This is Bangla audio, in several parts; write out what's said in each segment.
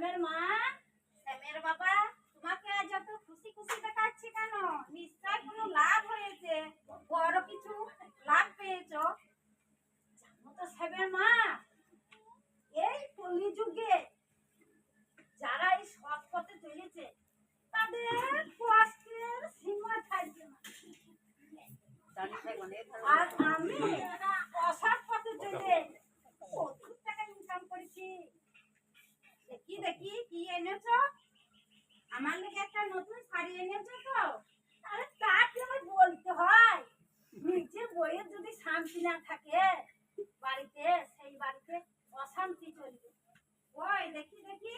শ্যামের মা। শ্যামের বাবা তোমাকে আজ এত খুশি খুশি দেখাচ্ছে কেন? নিশ্চয় কোনো লাভ হয়েছে। বড় কিছু লাভ পেয়েছ। জানো তো শ্যামের মা এই কলিযুগে যারা এই সৎ পথে চলেছে তাদের কষ্টের সীমা থাকবে না। আর আমি অসৎ পথে চলে প্রচুর টাকা ইনকাম করেছি। দেখি দেখি, কি এনেছো? আমার লোক একটা নতুন শাড়ি এনেছো তো? আরে তা কি বলতে হয়? নিজে বইয়ের যদি শান্তি না থাকে, বাড়িতে সেই বাড়িতে অশান্তি চলবে ওই দেখি দেখি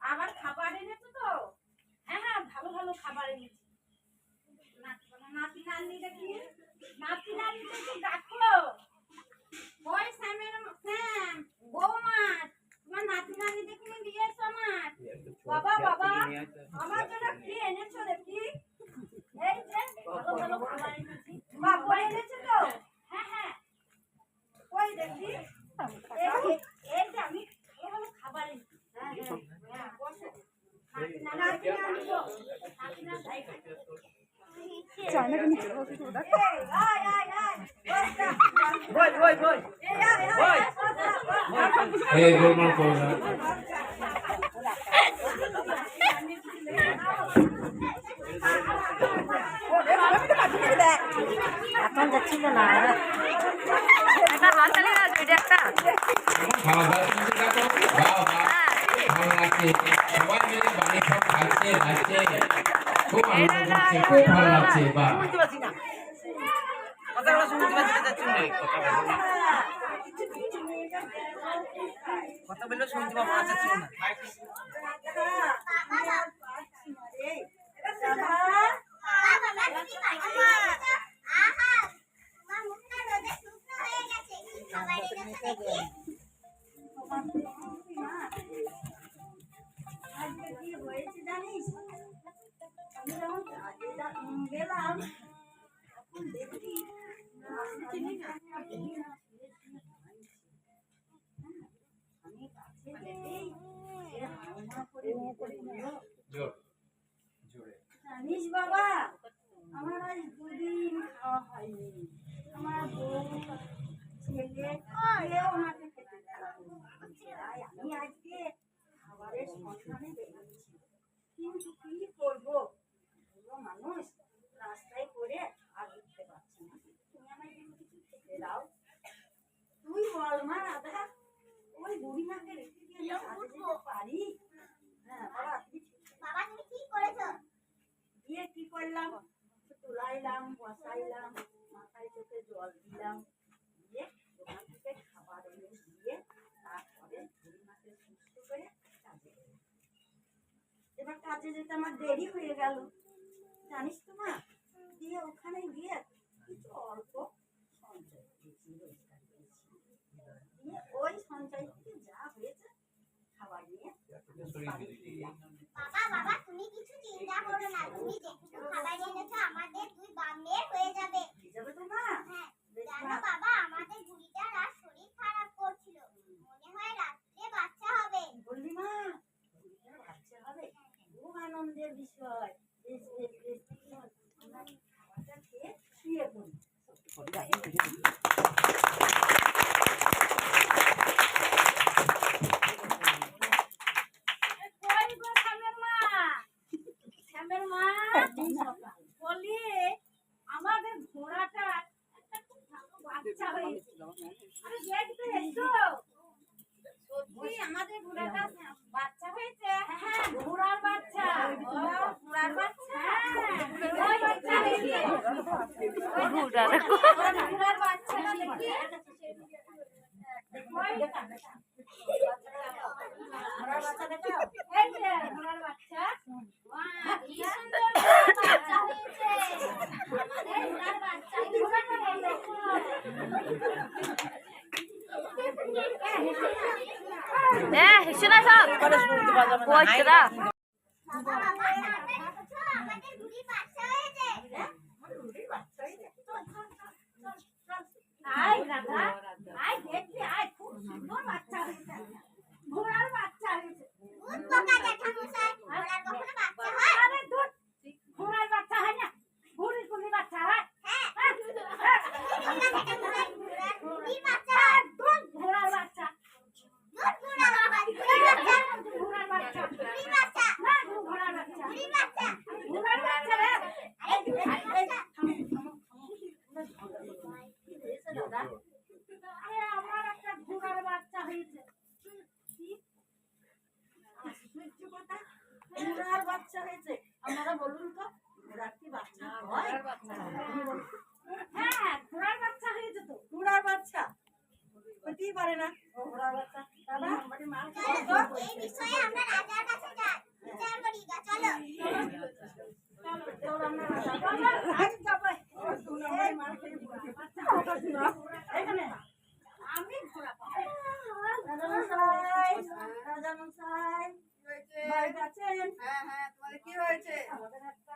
আবার খাবার এনেছো তো হ্যাঁ হ্যাঁ ভালো ভালো খাবার এনেছি নাতি নাতি নাতনি দেখি নাতি নাতনি একটু ডাকো ওই শ্যামের শ্যাম বৌমা তোমার নাতি নাতনি দেখি নিয়ে এসো আমার বাবা বাবা আমার জন্য কি এনেছো দেখি এই যে ভালো ভালো খাবার এনেছি বাবু এনেছে তো হ্যাঁ হ্যাঁ ওই দেখি এই এই যে আমি ভালো ভালো খাবার এনেছি হ্যাঁ হ্যাঁ হ্যাঁ বসো নাতি নাতনি আনব নাতি নাতনি চায়নাকে নিচে বসে তো দেখ এই আয় আয় আয় বসটা বই বই বই এই আয় আয় আয় বসটা বসটা এই গোলমাল করো না যাচ্ছিল না। একটা হাততালি না একটা সবাই মিলে বাড়ি সব খাচ্ছে কথা বললেও শুনতে পাবো না যাচ্ছিল না আজকে কি হয়েছে জানিস জানিস বাবা আমার আজ দুদিন খাওয়া হয়নি। আমার বউ আমাকে খেতে তাই আমি আজকে খাবারের সন্ধানে বেরোচ্ছি। কিন্তু কি করব? মানুষ রাস্তায় পড়ে আর উঠতে পারছি না। তুমি আমায় যদি কিছু খেতে দাও। তুই বল মা রাধা ওই বুড়িমাকে রেখে দিয়ে পারি? হ্যাঁ বাবা তুমি ঠিক দিয়ে কি করলাম? তুলাইলাম বসাইলাম মাথায় চোখে জল দিলাম দিয়ে দোকান থেকে খাবার এনে দিয়ে তারপরে বুড়িমাকে সুস্থ করে কাজে এবার কাজে যেতে আমার দেরি হয়ে গেল। জানিস তো মা দিয়ে ওখানে গিয়ে কিছু অল্প সঞ্চয় করেছি রোজগার করেছি। দিয়ে ওই সঞ্চয় থেকে যা হয়েছে খাবার নিয়ে। বাবা বাবা তুমি কিছু চিন্তা করো না। তুমি যেটুকু খাবার এনেছো আমাদের দুই বামের হয়ে যাবে। হয়ে যাবে তো মা? হ্যাঁ। জানো বাবা? আমাদের বুড়িটার আর শরীর খারাপ করছিল। মনে হয় রাত্রে বাচ্চা হবে। বললি মা বাচ্চা হবে? খুব আনন্দের বিষয়। বেশ বেশ বেশ। আমরা খাবারটা খেয়ে শুয়ে পড়ি কই গো শ্যামের মা? শ্যামের মা? বলি, আমাদের ঘোড়াটা একটা খুব ভালো বাচ্চা হয়েছে আরে দেখতে এসো সত্যি আমাদের ঘোড়াটা বাচ্চা হয়েছে হ্যাঁ ঘোড়ার বাচ্চা ও, ঘোড়ার বাচ্চা হ্যাঁ ঘোড়ার বাচ্চা দেখি ওই যে ঘোড়ার বাচ্চাটা দেখি ওই ঘোড়ার বাচ্চা দেখাও এই যে ঘোড়ার বাচ্চা বাহ, কি সুন্দর ঘোড়ার বাচ্চা হয়েছে আমাদের ঘোড়ার বাচ্চা ঘোড়াটা দেখো এ হেসে না সব? কথা শুনতে পাওয়া যাবে না কইছে না বাবা বাবা আমরা দেখেছ আমাদের বুড়ি বাচ্চা হয়েছে আয় রাধা আয় দেখবি আয় খুব সুন্দর বাচ্চা হয়েছে ঘোড়ার বাচ্চা হয়েছে ভূত পোকা দাদা আরে আমার একটা ঘোড়ার বাচ্চা হয়েছে কি আশ্চর্য কথা ঘোড়ার বাচ্চা হয়েছে আপনারা বলুন তো ঘোড়ার কি বাচ্চা হয় হ্যাঁ ঘোড়ার বাচ্চা হয়েছে তো ঘোড়ার বাচ্চা হতেই পারে না ঘোড়ার বাচ্চা দাদা চলো এই বিষয়ে আমরা রাজার কাছে যাই বিচার করি গা চলো আমি ঘোড়া পাবো রাজামশাই রাজামশাই বাড়িতে আছেন হ্যাঁ হ্যাঁ তোমাদের কি হয়েছে আমাদের একটা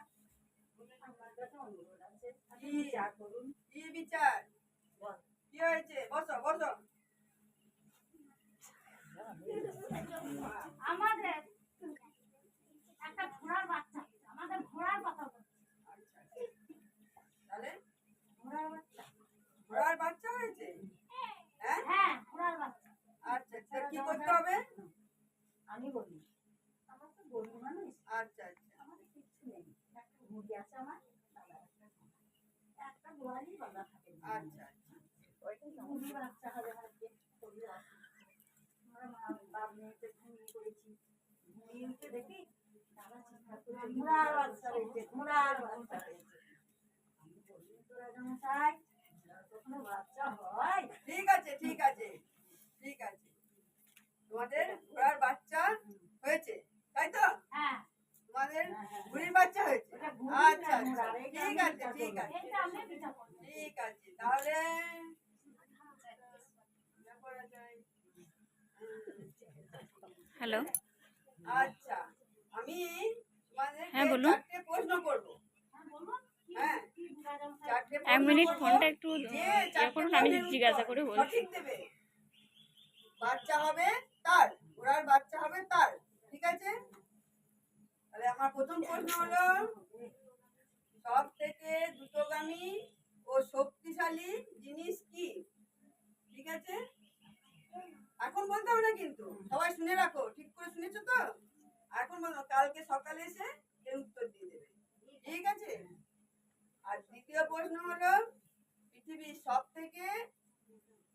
আপনার কাছে অনুরোধ আছে আপনি বিচার করুন কি বিচার কি হয়েছে বসো বসো আমাদের একটা ঘোড়ার বাচ্চা হয়েছে। আমাদের ঘোড়ার কথা বলছি তাহলে ঘোড়ার বাচ্চা ঘোড়ার বাচ্চা হয়েছে হ্যাঁ হ্যাঁ ঘোড়ার বাচ্চা আচ্ছা আচ্ছা কি করতে হবে আমি বলি আমার তো গরু মানুষ আচ্ছা আচ্ছা আমাদের কিচ্ছু নেই একটা মুরগি আছে আমার দাদার একটা ঘোড়া। একটা গোয়ালি বাঁধা থাকে আচ্ছা আচ্ছা মুরগি বাচ্চা হবে আজকে খুবই অসুবিধা। আমরা মা- বাপ মেয়েকে ঘুমিয়ে করেছি ঘুমিয়ে উঠে দেখি দাদা চিৎকার করছে, ঘোড়ার বাচ্চা হয়েছে ঘোড়ার বাচ্চা হয়েছে আমি বলি তো রাজামশাই কখনো বাচ্চা হয় ঠিক আছে ঠিক আছে ঠিক আছে তোমাদের ঘোড়ার বাচ্চা হয়েছে তাই তো হ্যাঁ তোমাদের ঘুড়ির বাচ্চা হয়েছে ওটা ঘুড়ি আচ্ছা না, আচ্ছা ঘোড়ার, এইটা ঠিক আমি আছে বিচার ঠিক করব। আছে এইটা আমি বিচার করব। ঠিক আছে তাহলে হ্যালো। আচ্ছা আমি হ্যাঁ, বলুন। প্রশ্ন করব। হ্যাঁ, এক মিনিট। ফোনটা একটু করুন আমি জিজ্ঞাসা করে বলছি বাচ্চা হবে তার ঘোড়ার বাচ্চা হবে তার ঠিক আছে? তাহলে আমার প্রথম প্রশ্ন হলো সব থেকে দ্রুতগামী ও শক্তিশালী জিনিস কি? ঠিক আছে? এখন বলতে হবে না কিন্তু। সবাই শুনে রাখো। ঠিক করে শুনেছো তো? এখন বলো কালকে সকালে এসে এর উত্তর দিয়ে দেবে। ঠিক আছে? আর দ্বিতীয় প্রশ্ন হলো পৃথিবীর সব থেকে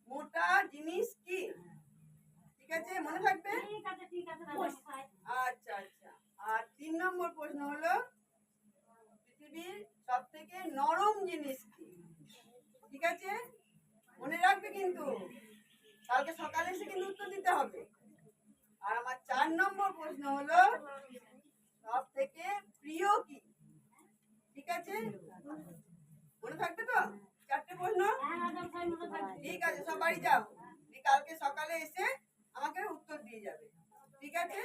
মোটা জিনিস কি? ঠিক আছে? মনে থাকবে? আচ্ছা আচ্ছা। আর তিন নম্বর প্রশ্ন হলো পৃথিবীর সব থেকে নরম জিনিস ঠিক আছে? মনে রাখবে কিন্তু। কালকে সকালে এসে কিন্তু উত্তর দিতে হবে। আর আমার চার নম্বর প্রশ্ন হলো সব থেকে প্রিয় কি? ঠিক আছে? মনে থাকবে তো? চারটে প্রশ্ন? ঠিক আছে, সব বাড়ি যাও। কালকে সকালে এসে আমাকে উত্তর দিয়ে যাবে। ঠিক আছে?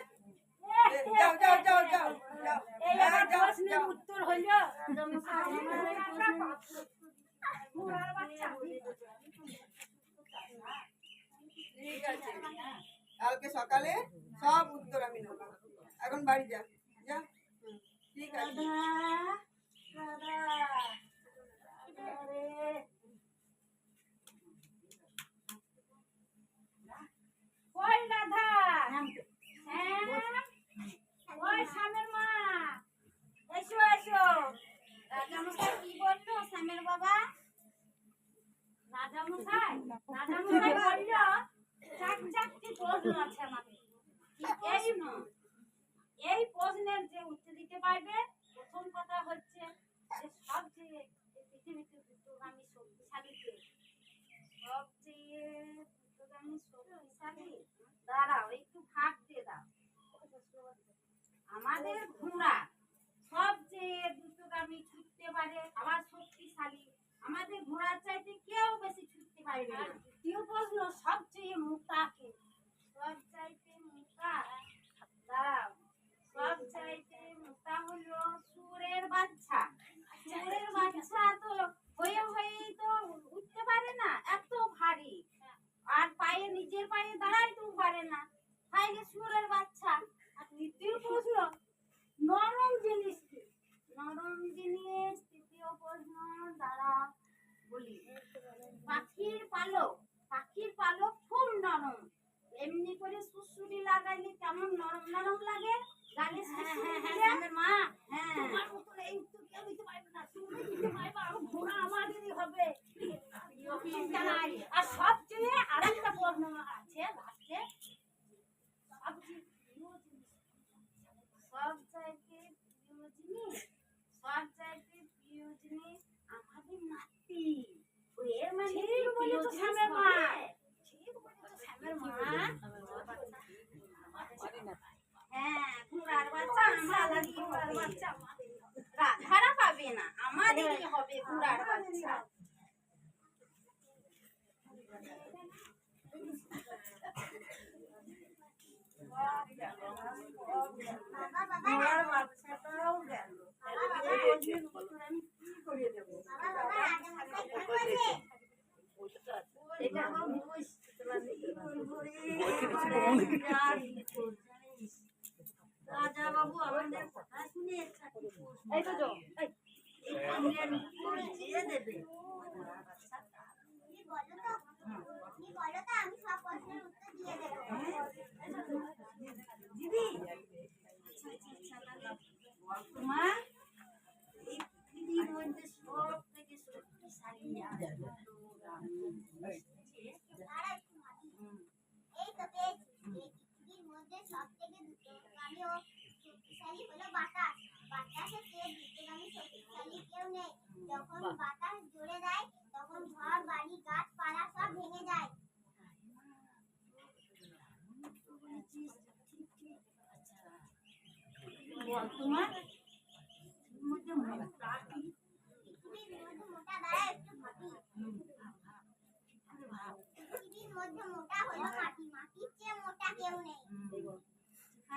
যাও যাও যাও যাও যাও। উত্তর হইল? ঠিক আছে। কালকে সকালে সব উত্তর আমি নেব। এখন বাড়ি যা যা। ঠিক আছে। ওই রাধা। এই প্রশ্নের যে উত্তর দিতে পারবে, প্রথম কথা হচ্ছে যে সবচেয়ে পৃথিবীতে দ্রুতগামী শক্তিশালী সবচেয়ে দ্রুতগামী শক্তিশালী, দাঁড়াও, একটু ভাগ দিয়ে দাও। আমাদের ঘোড়া সবচেয়ে দ্রুতগামী ছুটতে পারে, আবার শক্তিশালী। আমাদের ঘোড়ার চাইতে কেউ বেশি ছুটতে পারবে না। দ্বিতীয় প্রশ্ন সবচেয়ে মোটা কে? সব চাইতে মোটা দাঁড়াও সব চাইতে মোটা হলো সুরের বাচ্চা সুরের বাচ্চা তো হয়ে হয়েই তো উঠতে পারে না, এত ভারী। আর পায়ে, নিজের পায়ে দাঁড়াইতেও পারে না। তাইলে সুরের বাচ্চা আর তৃতীয় প্রশ্ন নরম জিনিস কি? নরম জিনিস তৃতীয় প্রশ্ন দ্বারা বলি পাখির পালক পাখির পালক খুব নরম। এমনি করে সুসুরি লাগাইলে কেমন নরম নরম লাগে? গালে হ্যাঁ হ্যাঁ, হ্যাঁ মা হ্যাঁ। তোমার মতন এই উত্তর বাবু দিদি মধ্যে সব যখন বাতাস জুড়ে যায় তখন ঘর বাড়ি গাছপালা সব ভেঙে যায় বর্তমান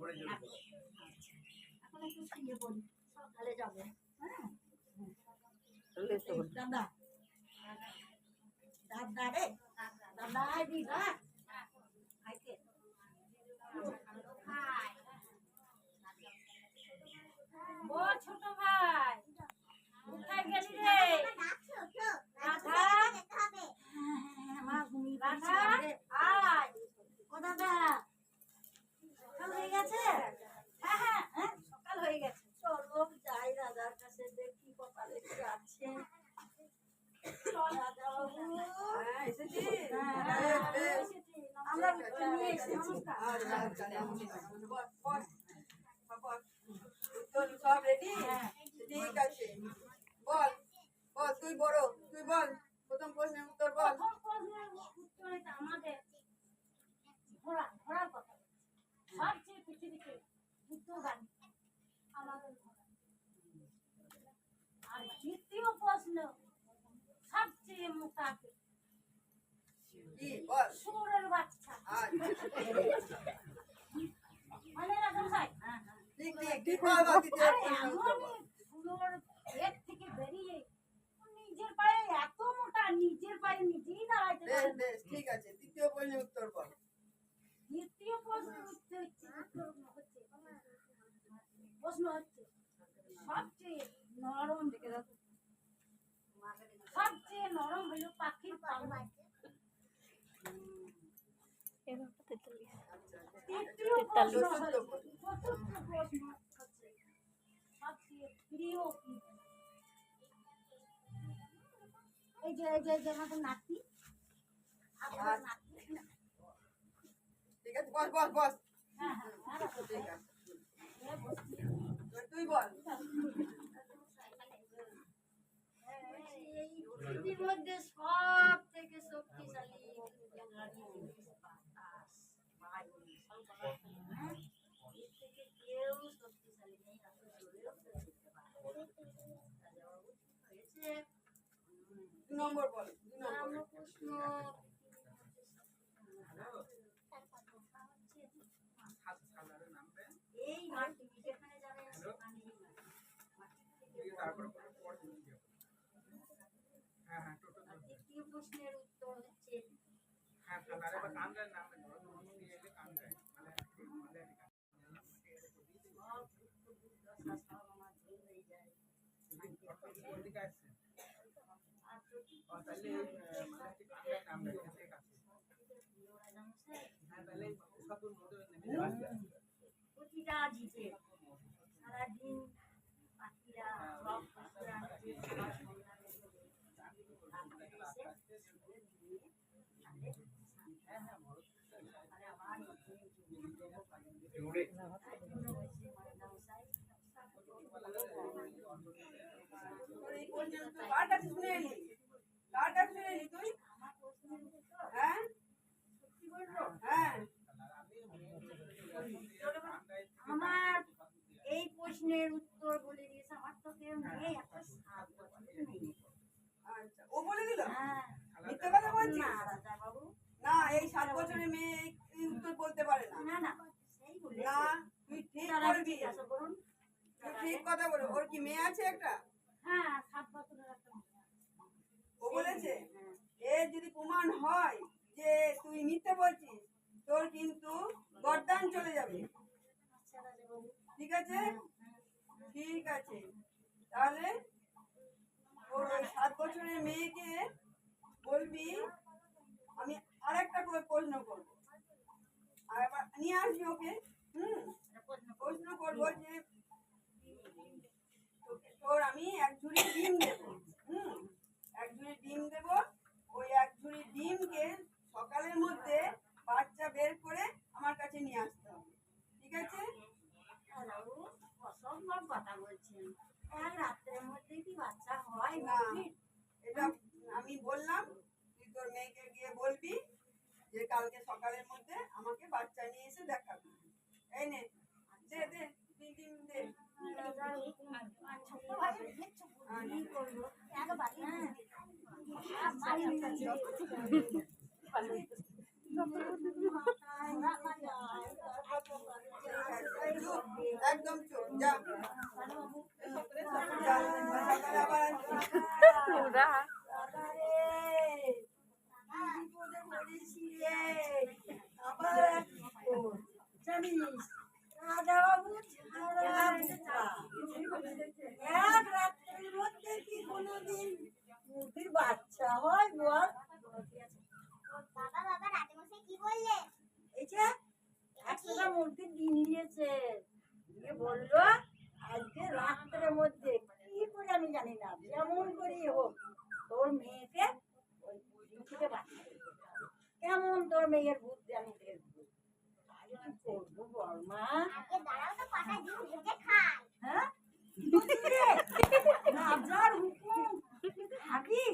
এখন একটু শুয়ে পড়ি। সকালে যাব। হ্যাঁ? দাদা। দাদা রে। দাদা দিদা হ্যাঁ? আইতে। ও ছোট ভাই। কোথায় গেলি রে? রাধা? রাধা? হ্যাঁ, হ্যাঁ, আয়। ও দাদা। গেছে? সকাল হয়ে গেছে। কাছে দেখি ঠিক আছে। বল বল তুই বড় তুই বল। ঠিক আছে দ্বিতীয় প্রশ্নের উত্তর বল দ্বিতীয় প্রশ্নের প্রশ্ন হচ্ছে সবচেয়ে হলো পাখির এই যে এই যে নাতি। আচ্ছা, আচ্ছা। ঠিক আছে, বস বস বস। হ্যাঁ হ্যাঁ ঠিক তুই বল। কেউ যেতে পারে না। রাজাবাবু কি হয়েছে? দু নম্বর বল দু নম্বর রামকৃষ্ণ এই মাটি যেখানে যাবে সেখানেই মাটি থেকে আর দ্বিতীয় প্রশ্নের উত্তর হচ্ছে সব দুঃখ দুর্দশা সব আমার দূর হয়ে যায় আর যদি প্রশ্নের প্রিয় রাজামশাই, প্রতিটা জিতে সারাদিন পাখিরা সব পাখিরা কার কাছে শুনে এলি কার কাছে শুনে এলি তুই আমার হ্যাঁ হ্যাঁ আমার এই প্রশ্নের উত্তর বলে দিয়েছে আমার তো কেউ নেই একটা সাত আচ্ছা ও বলে দিল? হ্যাঁ। মিথ্যে কথা বলছিস? না না এই সাত বছরের মেয়ে এই উত্তর বলতে পারে না। না না না তুই ঠিক করবি তুই ঠিক কথা বলো ওর কি মেয়ে আছে একটা? হ্যাঁ সাত বছরের একটা ও বলেছে হ্যাঁ। এর যদি প্রমাণ হয় যে তুই মিথ্যে বলছিস তোর কিন্তু গরদান চলে যাবে। ঠিক আছে? ঠিক আছে। তাহলে ওর সাত বছরের মেয়েকে বলবি? আমি আরেকটা করে প্রশ্ন করব। আর আবার নিয়ে আসবি ওকে? হুম? প্রশ্ন করব যে তোর আমি এক ঝুড়ি ডিম দেবো। হুম? এক ঝুড়ি ডিম দেবো। ওই এক ঝুড়ি ডিমকে সকালের মধ্যে বাচ্চা বের করে আমার কাছে নিয়ে আসতে হবে। ঠিক আছে? অসম্ভব কথা বলছেন। রাত্রের মধ্যে কি বাচ্চা হয় না? এটা আমি বললাম তুই তোর মেয়েকে গিয়ে বলবি যে কালকে সকালের মধ্যে আমাকে বাচ্চা নিয়ে এসে দেখাবি এই নে দে দে দে। ভাই, দেখছ, কি করব? কেন বাড়ি? হ্যাঁ। বাড়ি আছে। চুপ, একদম চুপ যা যা, সকালে আবার আসবি। পুরা দাদা রে, কি বিপদে পড়েছি রে। আবার এক বিপদ। জানিস রাজাবাবু ছাড়া বোকা। এক রাত্রের মধ্যে কি কোনোদিন মুরগির বাচ্চা হয় বল বাবা বাবা রাজামশাই কি বললে এই যে একশোটা মুরগির ডিম দিয়েছে দিয়ে বলল আজকে রাত্রের মধ্যে কি করে আমি জানি না যেমন করেই হোক তোর মেয়েকে ওই থেকে কেমন তোর মেয়ের বুদ্ধি আমি দেখব? করব বল মা? হ্যাঁ? রাজার হুকুম। খাবি?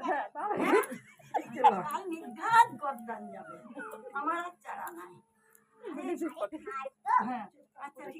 হ্যাঁ? যাবে। আমার আর চারা নাই। হ্যাঁ।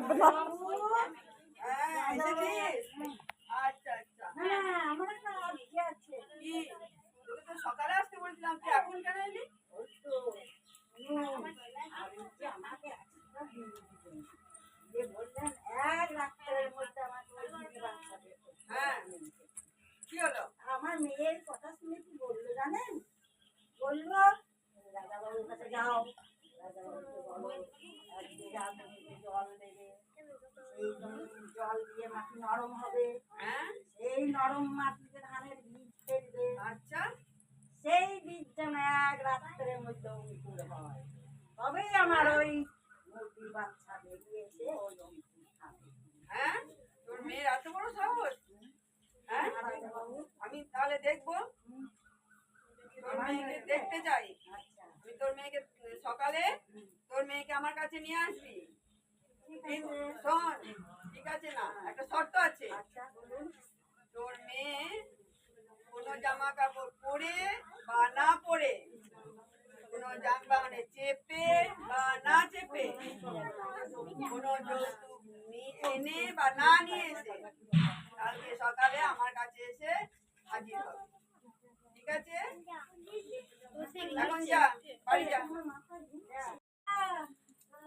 不知道 কাছে নিয়ে আসবি? শোন ঠিক আছে না? একটা শর্ত আছে। তোর মেয়ে কোনো জামা কাপড় পরে বা না পরে কোনো যানবাহনে চেপে বা না চেপে কোনো যৌতুক এনে বা না নিয়ে এসে কালকে সকালে আমার কাছে এসে হাজির হবে। ঠিক আছে? এখন যা বাড়ি যা।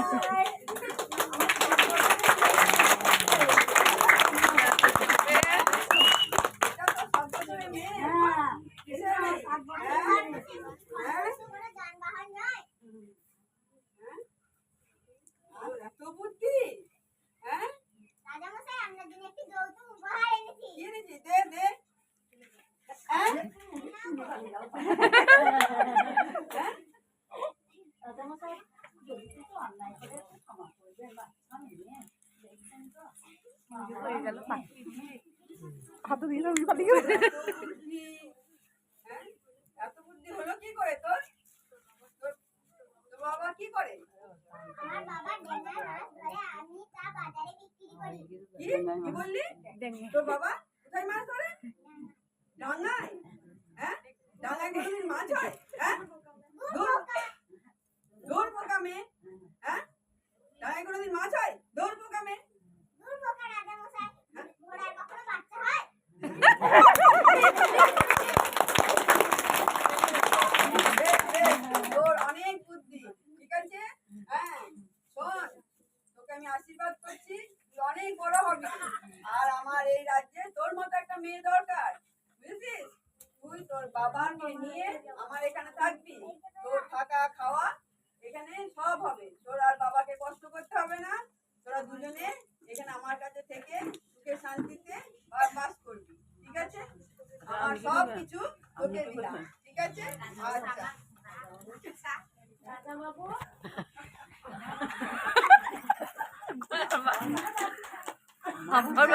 Bye. বললি? তোর বাবা কোথায় মাছ ধরে? ডাঙ্গায় হ্যাঁ? ডাঙ্গায় কোনোদিন মাছ হয়? হ্যাঁ? দৌড় পোকা মেয়ে হ্যাঁ? ডাঙ্গায় কোনোদিন মাছ হয়? দৌড় পোকা মেয়ে। হ্যাঁ? ঘোড়ার কখনো বাচ্চা হয়? আর সব কিছু ওকে দিলাম ঠিক আছে? আচ্ছা। রাজা বাবু আমার